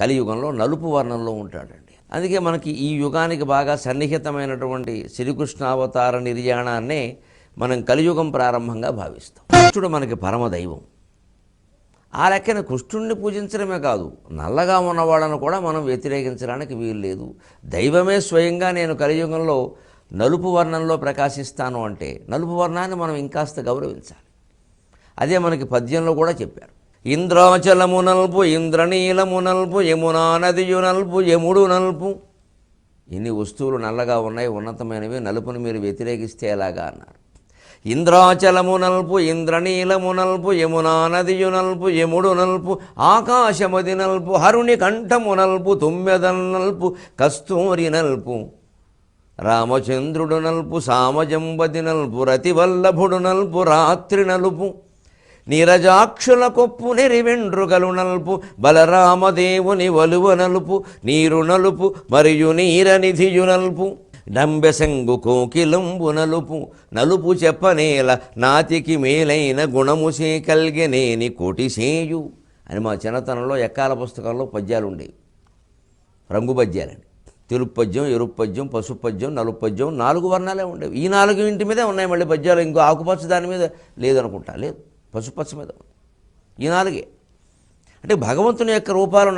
కలియుగంలో నలుపు వర్ణంలో ఉంటాడండి. అందుకే మనకి ఈ యుగానికి బాగా సన్నిహితమైనటువంటి శ్రీకృష్ణావతార నిర్యాణాన్నే మనం కలియుగం ప్రారంభంగా భావిస్తాం. కృష్ణుడు మనకి పరమదైవం ఆ లెక్కన కృష్ణుణ్ణి పూజించడమే కాదు నల్లగా ఉన్నవాళ్ళను కూడా మనం వ్యతిరేకించడానికి వీలు లేదు దైవమే స్వయంగా నేను కలియుగంలో నలుపు వర్ణంలో ప్రకాశిస్తాను అంటే నలుపు వర్ణాన్ని మనం ఇంకాస్త గౌరవించాలి. అదే మనకి పద్యంలో కూడా చెప్పారు. ఇంద్రాచలము నల్పు ఇంద్రనీలము నల్పు యమునా నదియు నల్పు యముడు నల్పు. ఇన్ని వస్తువులు నల్లగా ఉన్నాయి ఉన్నతమైనవి నలుపుని మీరు వ్యతిరేకిస్తే ఎలాగా అన్నారు. ఇంద్రాచలము నల్పు ఇంద్రనీలము నల్పు యమునా నదియు నల్పు యముడు నల్పు ఆకాశమది నల్పు హరుణి కంఠము నల్పు తుమ్మెదల్ నల్పు కస్తూరి నల్పు రామచంద్రుడు నల్పు సామజంబది నల్పు రతివల్లభుడు నల్పు రాత్రి నలుపు. నీరజాక్షుల కొప్పు నెరివెండ్రుగలు నలుపు బలరామదేవుని వలువ నలుపు నీరు నలుపు మరియు నీరనిధియు నలుపు. డంబెసంగు కోకిలంబు నలుపు నలుపు చెప్పనేల నాతికి మేలైన గుణము కలిగనేని కోటిసేయు అని మా చిన్నతనంలో ఎక్కాల పుస్తకంలో పద్యాలు ఉండేవి రంగు పద్యాలండి. తెలుపు పద్యం ఎరుపు పద్యం పసుపు పద్యం నలుపు పద్యం నాలుగు వర్ణాలే ఉండేవి. ఈ నాలుగు ఇంటి మీదే ఉన్నాయి మళ్ళీ పద్యాలు. ఇంకో ఆకుపచ్చ దాని మీద లేదనుకుంటా. లేదు. పసుపచ్చ మీద. ఈ నాలుగే. అంటే భగవంతుని యొక్క రూపాలు